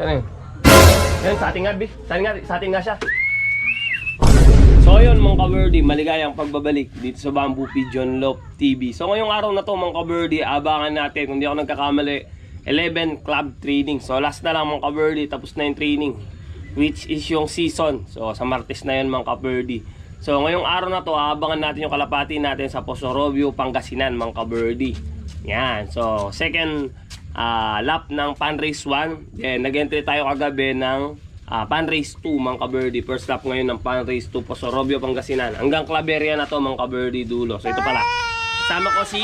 Saan yun? Yan, sa ating nga, Bi. Sa ating nga, sa ating nga siya. So yun mga kaberdi, maligayang pagbabalik dito sa Bamboo Pigeon Loft TV. So ngayong araw na to mga kaberdi, abangan natin kung di ako nagkakamali, 11 club training. So last na lang mga kaberdi, tapos na yung training. Which is yung season. So sa Martes na yun mga kaberdi. So ngayong araw na to, abangan natin yung kalapati natin sa Posorobio, Pangasinan mga kaberdi. Yan. So second ah, lap ng Pan Race 1. Then nag-entry tayo kagabi ng Ah, Pan Race 2, mga kaberdi. First lap ngayon ng Pan Race 2 po sa Robio, Pangasinan. Hanggang Claveria na to, mga kaberdi dulo. So ito pala. Kasama ko si...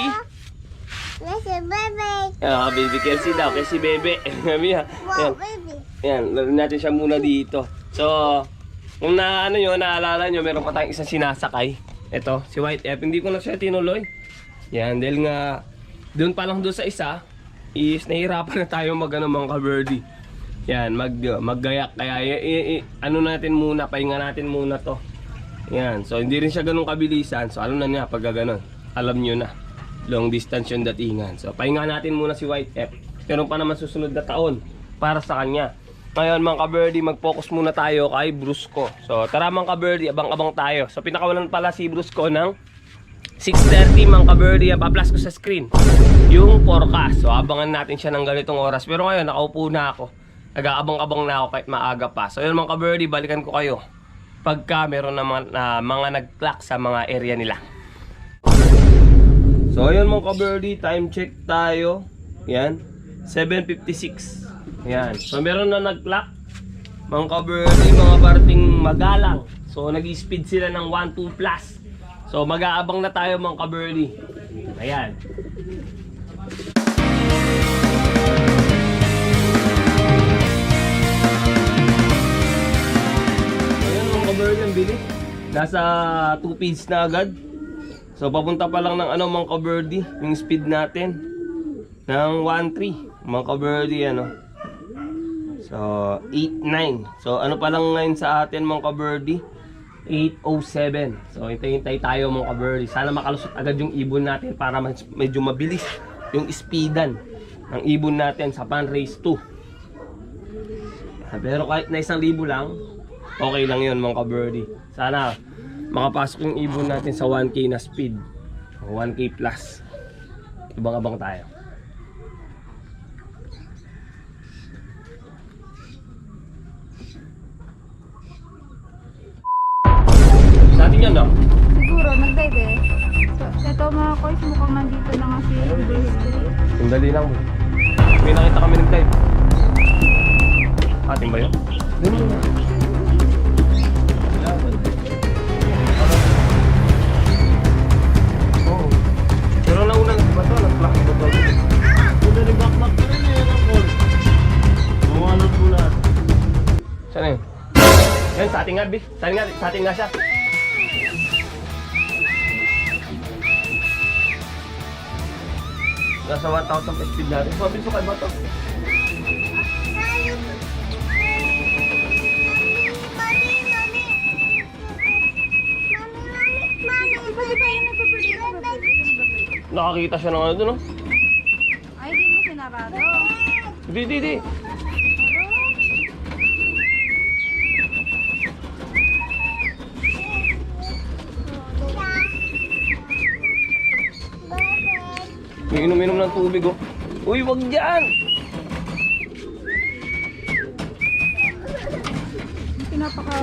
Nasi baby. Ah, baby Kelsey daw. Kelsey Bebe. Mia. Yan. Wow, baby. Yan. Laro natin siya muna dito. So, kung na ano nyo, naalala nyo, meron pa tayong isang sinasakay. Ito, si White F. Hindi ko na siya tinuloy. Yan, dahil nga, doon pa lang doon sa isa, is nahihirapan na tayo mag ano, mga kaberdi. Yan, mag, maggayak. Kaya, i- i- ano natin muna, pahinga natin muna to. Yan, so hindi rin siya ganun kabilisan. So, ano na niya pag ganun. Alam nyo na. Long distance yung datingan. So, pahinga natin muna si White F. Meron pa naman susunod na taon para sa kanya. Ngayon mga ka-birdie, mag-focus muna tayo kay Brusco. So, tara mga ka-birdie, abang-abang tayo. So, pinakawalan pala si Brusco ng 6.30 mga ka-birdie, ang pa-plus ko sa screen. Yung forecast. So, abangan natin siya ng ganitong oras. Pero ngayon, nakaupo na ako. Nag-aabang-abang na ako kahit maaga pa. So, yun mga ka-birdie, balikan ko kayo. Pagka meron na mga, na mga nag-clock sa mga area nila. So, ayun mga ka-birdie, time check tayo. Yan, 7.56. Yan. So, meron na nag-clock. Mga ka-birdie, mga parting magalang. So, nag-speed sila ng 1-2 plus. So, mag-aabang na tayo mga ka-birdie. Ayan. Ayun mga ka-birdie, ang bilis. Nasa 2 feeds na agad. So papunta pa lang ng ano mga ka-birdie, yung speed natin ng 1.3 mga ka-birdie ano. So 8.9. So ano pa lang ngayon sa atin mga ka-birdie? 8.07. So hintay-hintay tayo mga ka-birdie. Sana makalusot agad yung ibon natin para medyo mabilis yung speedan ng ibon natin sa pan race 2. Pero kahit na isang libo lang, okay lang yun mga ka-birdie. Sana makapasok yung ibon natin sa 1k na speed. O 1k plus. Ibang-abang tayo. Ito mga koys, mukhang nandito na nga si Sandali lang. May nakita kami ng dive. Atin ba yun? Oo. Pero nauna ba ito? Nag-block ba ito? Una ni bakbak ka rin eh, ng call. Mawalan po lahat. Saan yun? Yan, sa ating nga, Bi. Sa ating nga, sa ating nga siya. Nasa 1,000 pa speed natin. Sabi ko kay ba ito? Mami, mami. Mami, mami. Mami, Nakakita siya ng ano doon, no? Ay, di mo sinarado. Di, di, di. Inom-inom ng tubig, oh. Uy, wag dyan! Pinapaka...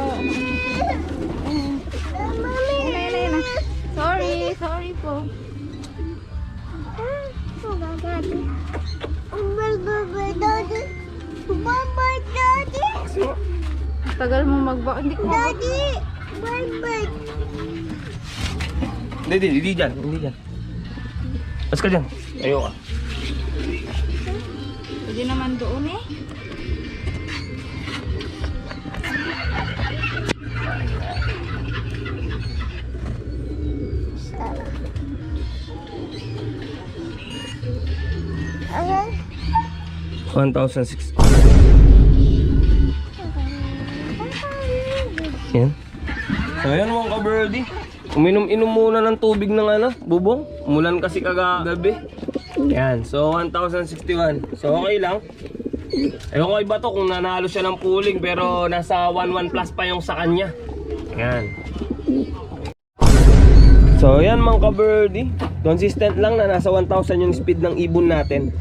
Sorry, sorry po. Bye-bye, Daddy. Tagal mo magba... Hindi ko... Daddy. Bye-bye. Hindi, di, hindi dyan, hindi dyan. Tapos ka dyan. Ayaw ka. Pwede naman doon eh. Ayan. 1,060. Yan. So ayan mga ka-birdie. Uminom-inom muna ng tubig ng ano, bubong. Umulan kasi kagabi. Yan. So 1,061. So okay lang. Ewan ko iba to kung nanalo siya ng pooling pero nasa 1-1 plus pa yung sa kanya. Ayan. So yan mga ka-birdie. Consistent lang na nasa 1,000 yung speed ng ibon natin.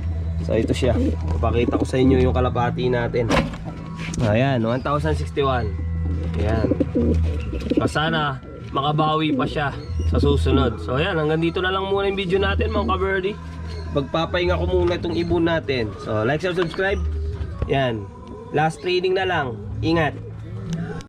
So ito siya. Papakita ko sa inyo yung kalapati natin. Ayan, 1,061. Ayan. So sana makabawi pa siya sa susunod. So ayan, hanggang dito na lang muna yung video natin mga ka-birdie. Magpapahinga ko muna itong ibon natin. So like, share, subscribe. Yan. Last trading na lang. Ingat.